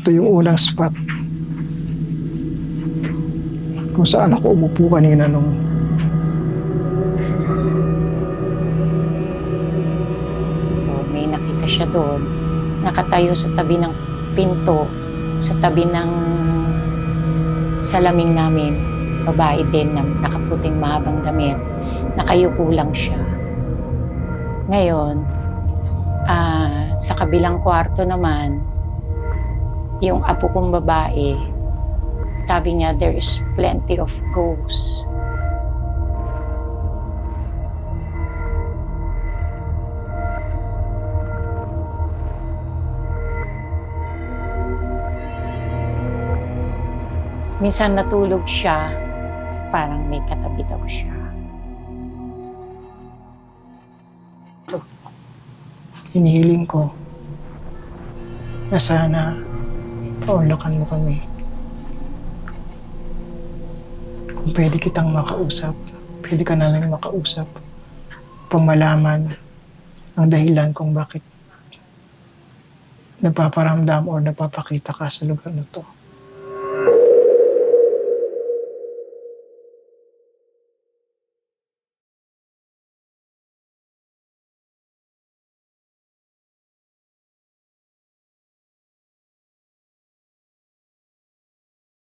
Ito yung unang spot kung saan ako umupo kanina nung may nakita siya doon. Nakatayo sa tabi ng pinto, sa tabi ng salaming namin. Babae din na nakaputing mahabang damit. Nakayuko lang siya. Ngayon, ah, sa kabilang kwarto naman, yung apo kong babae, sabi niya, there is plenty of ghosts. Minsan natulog siya, parang may katabi daw siya. Hinihiling ko na sana paunlakan mo kami. Kung pwede kitang makausap, pwede ka namin makausap pamalaman ang dahilan kung bakit nagpaparamdam o nagpapakita ka sa lugar na to.